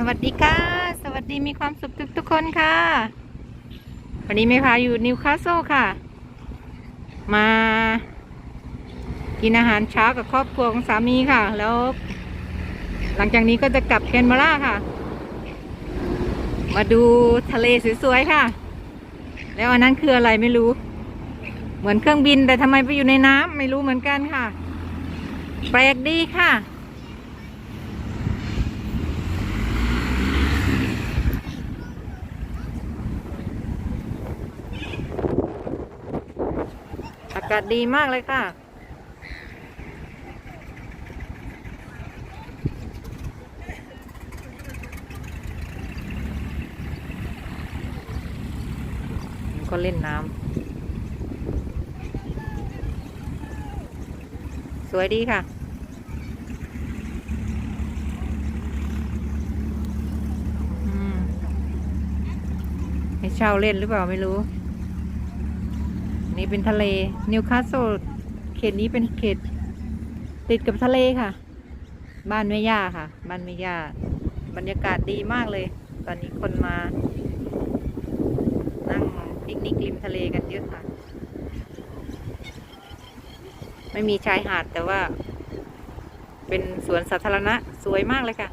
สวัสดีค่ะ สวัสดีมีความสุขทุกทุกคนค่ะ วันนี้ไม่พาอยู่นิวคาสเซิลค่ะ มากินอาหารเช้ากับครอบครัวของสามีค่ะ แล้ว หลังจากนี้ก็จะกลับแคนเบอราค่ะ มาดูทะเลสวยๆค่ะ แล้วอันนั้นคืออะไรไม่รู้ เหมือนเครื่องบินแต่ทำไมไปอยู่ในน้ำไม่รู้เหมือนกันค่ะ แปลกดีค่ะาศดีมากเลยค่ะ ก็เล่นน้ำสวยดีค่ะอืมให้เช่าเล่นหรือเปล่าไม่รู้ นี่เป็นทะเล นิวคาสเซิลเขตนี้เป็นเขต ติดกับทะเลค่ะ บ้านแม่ย่าค่ะ บ้านแม่ย่าบรรยากาศดีมากเลย ตอนนี้คนมา นั่งปิกนิกริมทะเลกันเยอะค่ะ ไม่มีชายหาดแต่ว่า เป็นสวนสาธารณะสวยมากเลยค่ะ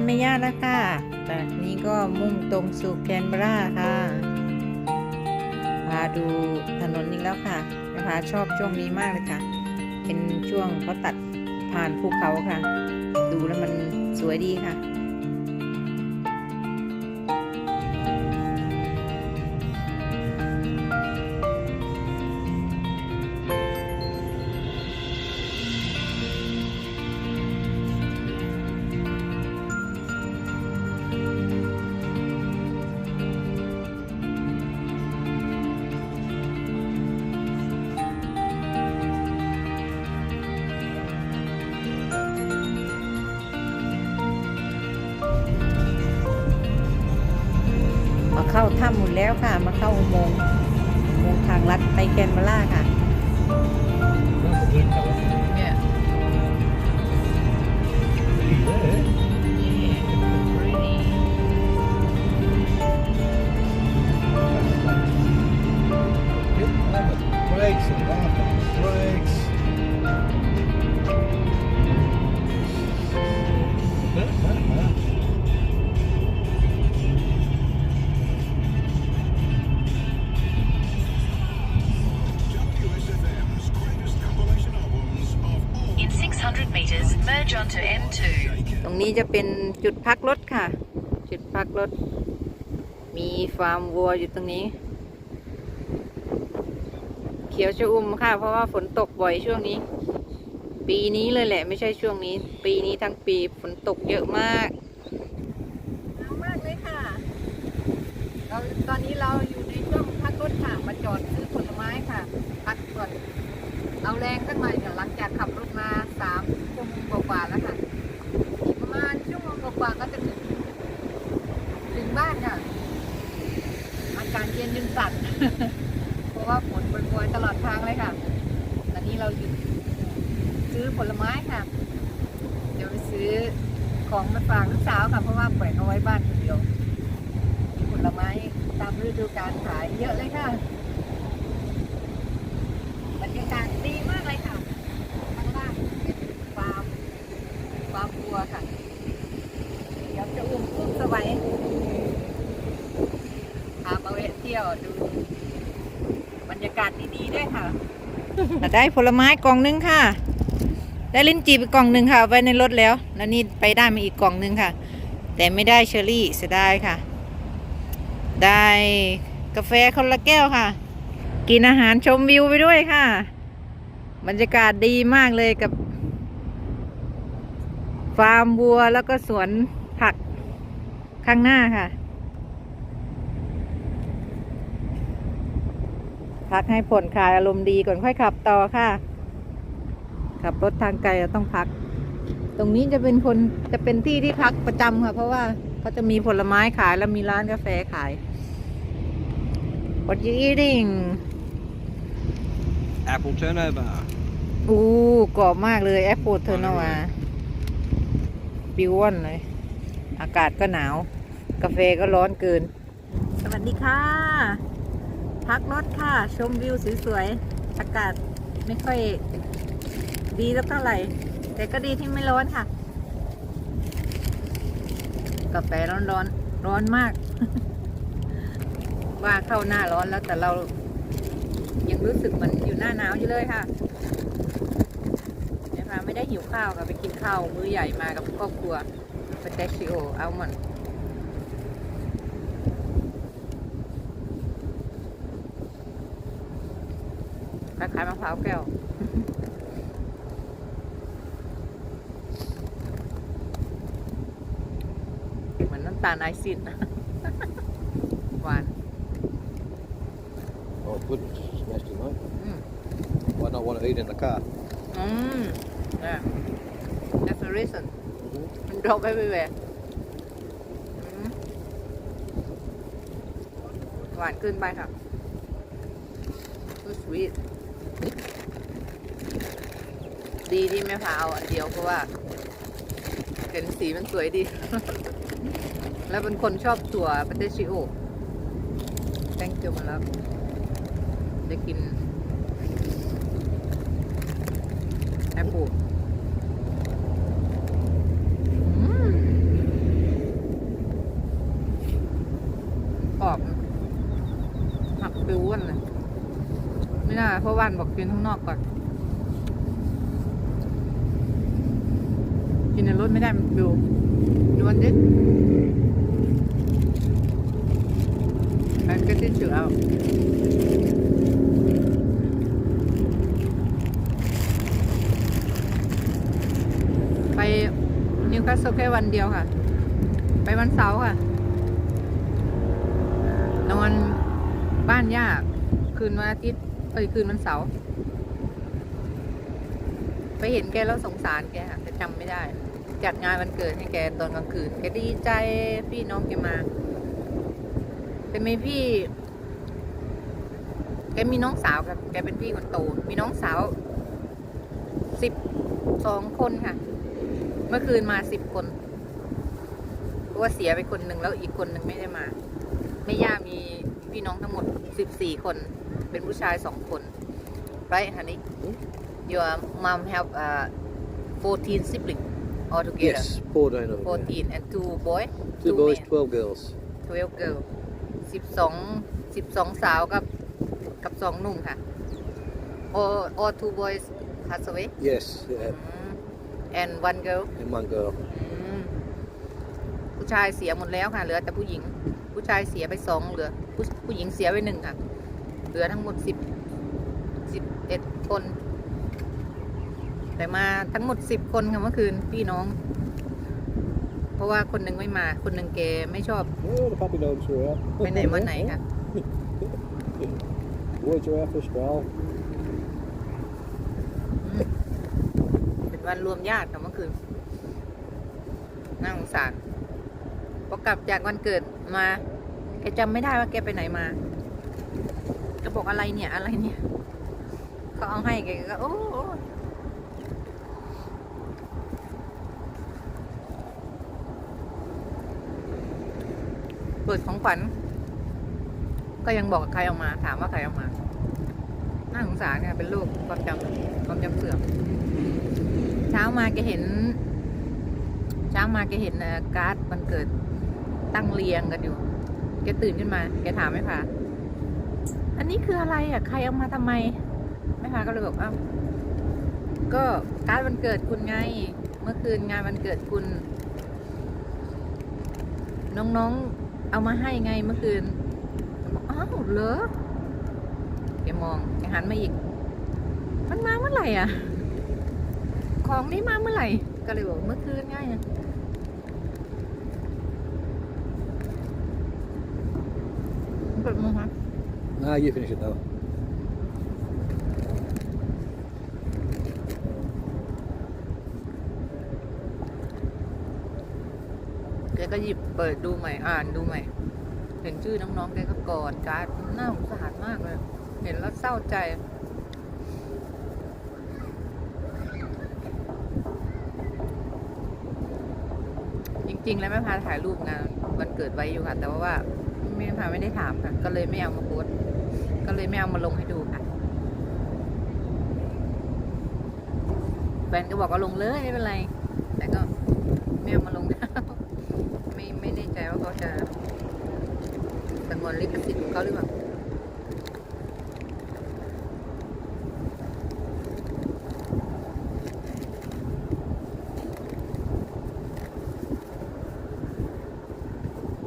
ออกจากบ้านไม่ยากแล้วค่ะจากนี้ก็มุ่งตรงสู่แคนเบราค่ะ พาดูถนนนี้แล้วค่ะแม่พาชอบช่วงนี้มากเลยค่ะ เป็นช่วงเขาตัดผ่านภูเขาค่ะ ดูแล้วมันสวยดีค่ะ ถ้ำหมดแล้วค่ะ มาเข้าอุโมงค์อุโมงค์ทางลัดไปแกนเบราค่ะ นี้จะเป็นจุดพักรถค่ะ จุดพักรถ มีฟาร์มวัวอยู่ตรงนี้ เขียวชอุ่มค่ะ เพราะว่าฝนตกบ่อยช่วงนี้ ปีนี้เลยแหละ ไม่ใช่ช่วงนี้ ปีนี้ทั้งปีฝนตกเยอะมากน้ำมากเลยค่ะ เราตอนนี้เราอยู่ในช่วงพักรถค่ะมาจอดซื้อผลไม้ค่ะ พักก่อนเอาแรงสักหน่อยเดี๋ยวหลังจากขับรถมาสามชั่วโมงกว่าๆแล้วค่ะ อีกประมาณชั่วโมงกว่าๆก็จะถึง ถึงบ้านค่ะ อากาศเย็นจนสั่นเพราะว่าฝนโปรยๆตลอดทางเลยค่ะ ตอนนี้เราหยุดซื้อผลไม้ค่ะ เดี๋ยวไปซื้อของมาฝากลูกสาวค่ะ เพราะว่าแขวนเอาไว้บ้านคนเดียวมีผลไม้ตามฤดูกาลขายเยอะเลยค่ะบรรยากาศดีมากเลยค่ะ ข้างล่างเป็นฟาร์ม ฟาร์มวัวค่ะ เดี๋ยวจะอุ้มอุ้มสบายพามาเวะเที่ ยวดูบรรยากาศดีๆด้วยค่ะ ได้ผลไม้กล่องหนึงค่ะ ได้ลิ้นจี่ไปกล่องหนึ่งค่ะไว้ในรถแล้ว แล้วนี่ไปได้มาอีกกล่องหนึ่งค่ะ แต่ไม่ได้เชอรี่เสียดายค่ะ ได้กาแฟคนละแก้วค่ะ กินอาหารชมวิวไปด้วยค่ะ บรรยากาศดีมากเลยกับฟาร์มวัวแล้วก็สวนผักข้างหน้าค่ะ พักให้ผ่อนคลายอารมณ์ดีก่อนค่อยขับต่อค่ะ ขับรถทางไกลเราต้องพัก ตรงนี้จะเป็นคนจะเป็นที่ที่พักประจำค่ะ เพราะว่าเขาจะมีผลไม้ขายแล้วมีร้านกาแฟขาย What you eating Apple turnover. อู้กรอบมากเลยแอปเปิลเทอร์นาวาปิวว่อนเลย อากาศก็หนาว กาแฟก็ร้อนเกิน สวัสดีค่ะ พักรถค่ะ ชมวิวสวยๆ อากาศไม่ค่อยดีสักเท่าไหร่ แต่ก็ดีที่ไม่ร้อนค่ะ กาแฟร้อนร้อนๆ ร้อนมาก ว่าเข้าหน้าร้อนแล้วแต่เรายังรู้สึกเหมือนอยู่หน้าหนาวอยู่เลยค่ะนะคะไม่ได้หิวข้าวค่ะไปกินข้าวมื้อใหญ่มากับครอบครัวปเตชิโออัลมอนด์ คล้ายๆมะพร้าวแก้วเหมือนน้ำตาลไอซิดหวาน Oh, good. Nasty, mate. อืม Might not want to eat in the car. อืม yeah that's the reason มัน drop everywhere อืมหวานเกินไปค่ะ too sweet ดีที่ไม่พาเอาอันเดียวเพราะว่าเห็นสีมันสวยดี แล้วเป็นคนชอบถั่วปาเตชิโอ thank you มาแล้วจะกินแอปเปิลอืมกรอบหักปิวอ้วนเลย ไม่น่านบอกกินข้างนอกก่อน กินในรถไม่ได้มันปิวดูวันดิมันก็จะเฉื่อยไปนิวคาสเซิลแค่วันเดียวค่ะ ไปวันเสาร์ค่ะนอนบ้านย่าคืนวันอาทิตย์ เอ้ยคืนวันเสาร์ไปเห็นแกแล้วสงสารแกค่ะแต่จำไม่ได้ จัดงานวันเกิดให้แกตอนกลางคืนแกดีใจพี่น้องแกมาแต่มีพี่แกมีน้องสาวครับแกเป็นพี่คนโต มีน้องสาวสิบสองคนค่ะ เมื่อคืนมาสิบคนเพราะว่าเสียไปคนหนึ่งแล้วอีกคนหนึ่งไม่ได้มาแม่ย่ามีพี่น้องทั้งหมดสิบสี่คน เป็นผู้ชายสองคน right honey your mom have uh 14 siblings altogether Yes, 14 of them. 14 and two boy Two boys, men 12 girls. 12 girl สิบสองสิบสองสาวกับกับสองหนุ่มค่ะ all all two boys pass away Yes, yeah. อืม and one girl And one girl. อืมผู้ชายเสียหมดแล้วค่ะ เหลือแต่ผู้หญิง ผู้ชายเสียไปสองเหลือ ผู้ผู้หญิงเสียไปหนึ่งค่ะ เหลือทั้งหมดสิบสิบเอ็ดคน แต่มาทั้งหมดสิบคนค่ะเมื่อคืนพี่น้อง เพราะว่าคนหนึ่งไม่มา คนหนึ่งแกไม่ชอบ Oh, the puppy dogs are out. ไปไหนมาไหนค่ะ Boys are out for a stroll. เป็นวันรวมญาติค่ะเมื่อคืนน่าสงสารพอกลับจากวันเกิดมา แกจำไม่ได้ว่าแกไปไหนมาแกบอกอะไรเนี่ยอะไรเนี่ยเขาเอาให้แกก็โอ้เปิดของขวัญก็ยังบอกใครออกมา ถามว่าใครเอามาน่าสงสารเนี่ยเป็นโรคความจำความจำเสื่อมเช้ามาแกเห็น เช้ามาแกเห็นการ์ดวันเกิดตั้งเรียงกันอยู่แกตื่นขึ้นมา แกถามแม่พา อันนี้คืออะไรอะ ใครเอามาทำไมแม่พาก็เลยบอกอ้าวก็การ์ดวันเกิดคุณไง เมื่อคืนงานวันเกิดคุณ น้องๆเอามาให้ไงเมื่อคืนบอกอ้าวเหรอแกมองแกหันมาอีก มันมาเมื่อไหร่อะ ของนี่มาเมื่อไหร่ ก็เลยบอกเมื่อคืนไง่ายเปิดโมงคะ No, you finish it though. แกก็หยิบเปิดดูใหม่อ่านดูใหม่ เห็นชื่อน้องๆแกก็กอดการ์ดน่าสงสารมากเลย เห็นแล้วเศร้าใจจริงๆ แล้วแม่พาถ่ายรูปงานวันเกิดไว้อยู่ค่ะ แต่ว่าว่าแม่พาไม่ได้ถามค่ะ ก็เลยไม่เอามาโพสต์ ก็เลยไม่เอามาลงให้ดูค่ะแฟนก็บอกว่าลงเลยไม่เป็นไร แต่ก็ไม่เอามาลงไม่ไม่แน่ใจว่าเขาจะสงวนลิขสิทธิ์ของเขาหรือเปล่า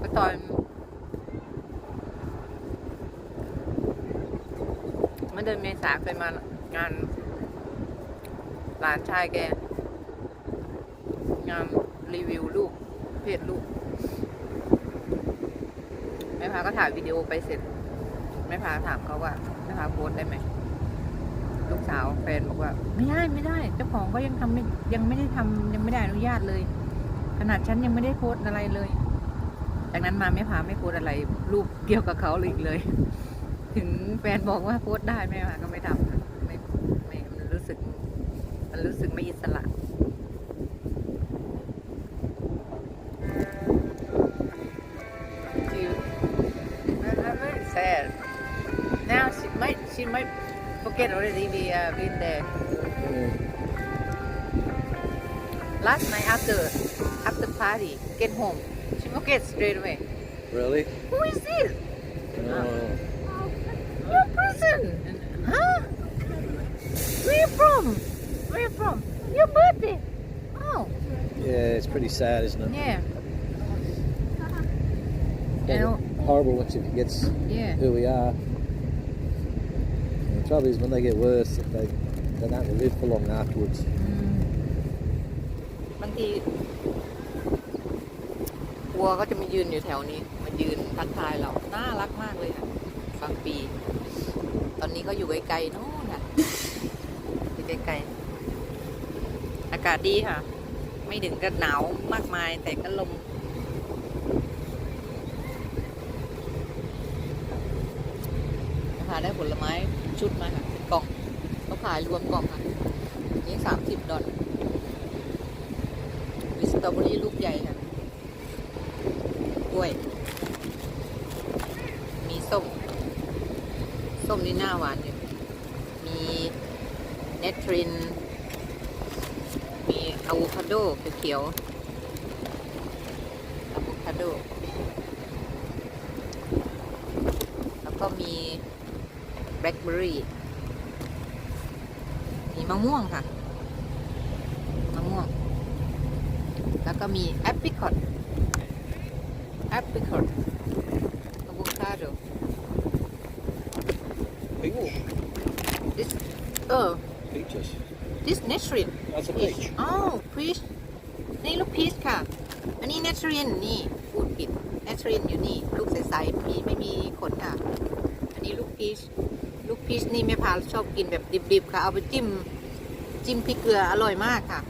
ก็ตอน เมื่อเดือนเมษาเคยมางานหลานชายแก งานรีวิวลูก เพจลูกแม่พาก็ถ่ายวิดีโอไปเสร็จแม่พาถามเขาว่าแม่พาโพสได้ไหมลูกสาวแฟนบอกว่า ไม่ได้ไม่ได้เจ้าของก็ยังทำไม่ยังไม่ได้ทำยังไม่ได้อนุญาตเลย ขนาดฉันยังไม่ได้โพสอะไรเลย จากนั้นมาไม่พาไม่โพสอะไรรูปเกี่ยวกับเขาเลยอีกเลย ถึงแฟนบอกว่าโพสต์ได้แม่พาก็ไม่ทำค่ะไม่ไม่มันรู้สึก มันรู้สึกไม่อิสระ you I'm very sad now she might she might forget already we uh, been there last night after after party get home she forget straight away Really? who is this Oh. your person huh where you from where you from your birthday oh Yeah, it's pretty sad, isn't it? yeah Yeah, know- horrible when she forgets yeah who we are. The trouble is when they get worse, they they don't live for long afterwards. อืมบางทีวัวก็จะมายืนอยู่แถวนี้ มายืนทักทายเรา น่ารักมากเลยค่ะบางปี ต อนนี้ก็อยู่ไกลๆโน่นค่ะอยู่ไกลๆอากาศดีค่ะ ไม่ถึงกับหนาวมากมายแต่ก็ลมหาได้ผลไม้ชุดมาค่ะเป็นกล่องเขาขายรวมกล่องค่ะนี่สามสิบดอลมีสตรอเบอรี่ลูกใหญ่ค่ะกล้วย มีส้ม ส้มนี่หน้าหวานอยู่มีเนทริน มีอะโวคาโดเขียวอะโวคาโด แล้วก็มีแบล็คเบอร์รี่ มีมะม่วงค่ะ มะม่วง แล้วก็มีแอปริคอตแอปริคอตอะโวคาโด this เออ Peaches. this nectarine That's a peach peach. อ๋อ peach นี่ลูกพีชค่ะ อันนี้ nectarine นี่พูดผิด nectarine อยู่นี่ ลูกใสๆมีไม่มีขนค่ะ อันนี้ลูกพีช ลูกพีชนี่แม่พาชอบกินแบบดิบๆค่ะ เอาไปจิ้ม จิ้มพริกเกลืออร่อยมากค่ะ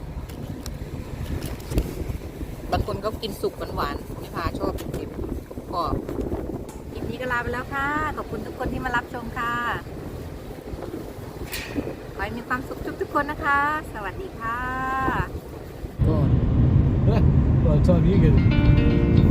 บางคนก็กินสุกหวานๆแม่พาชอบดิบๆก็คลิป นี้ก็ลาไปแล้วค่ะ ขอบคุณทุกคนที่มารับชมค่ะ ขอให้มีความสุขทุกๆคนนะคะ สวัสดีค่ะ By the time you get